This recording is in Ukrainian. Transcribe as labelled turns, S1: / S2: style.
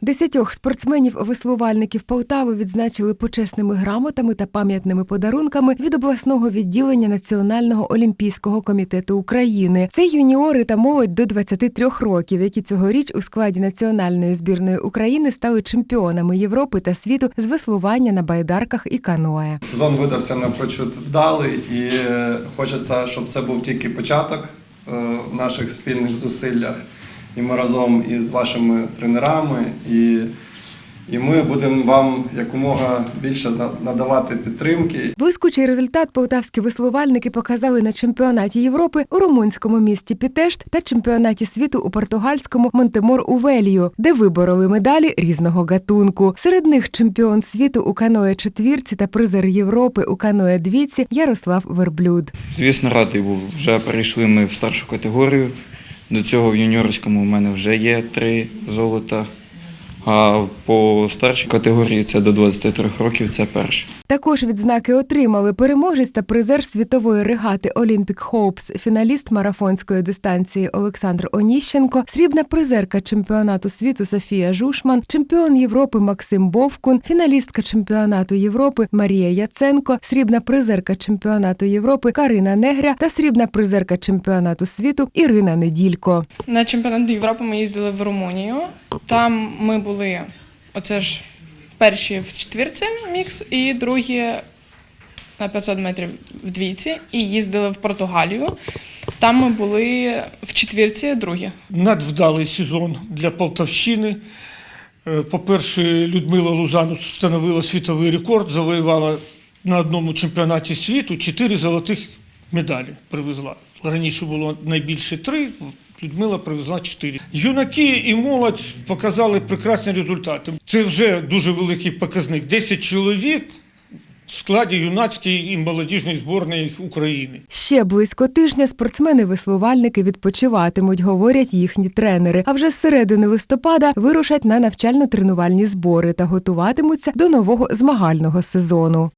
S1: Десятьох спортсменів-веслувальників Полтави відзначили почесними грамотами та пам'ятними подарунками від обласного відділення Національного олімпійського комітету України. Це юніори та молодь до 23 років, які цьогоріч у складі національної збірної України стали чемпіонами Європи та світу з веслування на байдарках і каное.
S2: Сезон видався напрочуд вдалий, і е, хочеться, щоб це був тільки початок е, в наших спільних зусиллях. І ми разом із вашими тренерами, і, і ми будемо вам якомога більше надавати підтримки.
S1: Блискучий результат полтавські веслувальники показали на чемпіонаті Європи у румунському місті Пітешт та чемпіонаті світу у португальському Монтемор Увелію, де вибороли медалі різного гатунку. Серед них чемпіон світу у каное четвірці та призер Європи у каное двіці Ярослав Верблюд.
S3: Звісно, радий був. Вже перейшли ми в старшу категорію. До цього в юніорському у мене вже є три золота. А по старшій категорії це до 23 років, це перше.
S1: Також відзнаки отримали переможець та призер світової регати Olympic Hopes, фіналіст марафонської дистанції Олександр Оніщенко, срібна призерка чемпіонату світу Софія Жушман, чемпіон Європи Максим Бовкун, фіналістка чемпіонату Європи Марія Яценко, срібна призерка чемпіонату Європи Карина Негря та срібна призерка чемпіонату світу Ірина Неділько.
S4: На чемпіонат Європи ми їздили в Румунію. Там ми були, оце ж перші в четвірці мікс, і другі на 500 метрів в і їздили в Португалію. Там ми були в четвірці, другі.
S5: надвдалий сезон для Полтавщини. Е, По-перше, Людмила Лузанус встановила світовий рекорд, завоювала на одному чемпіонаті світу чотири золотих медалі привезла. Раніше було найбільше три, Людмила привезла чотири. Юнаки і молодь показали прекрасні результати. Це вже дуже великий показник. 10 чоловік в складі юнацької і молодіжної зборної України.
S1: Ще близько тижня спортсмени-веслувальники відпочиватимуть, говорять їхні тренери. А вже з середини листопада вирушать на навчально-тренувальні збори та готуватимуться до нового змагального сезону.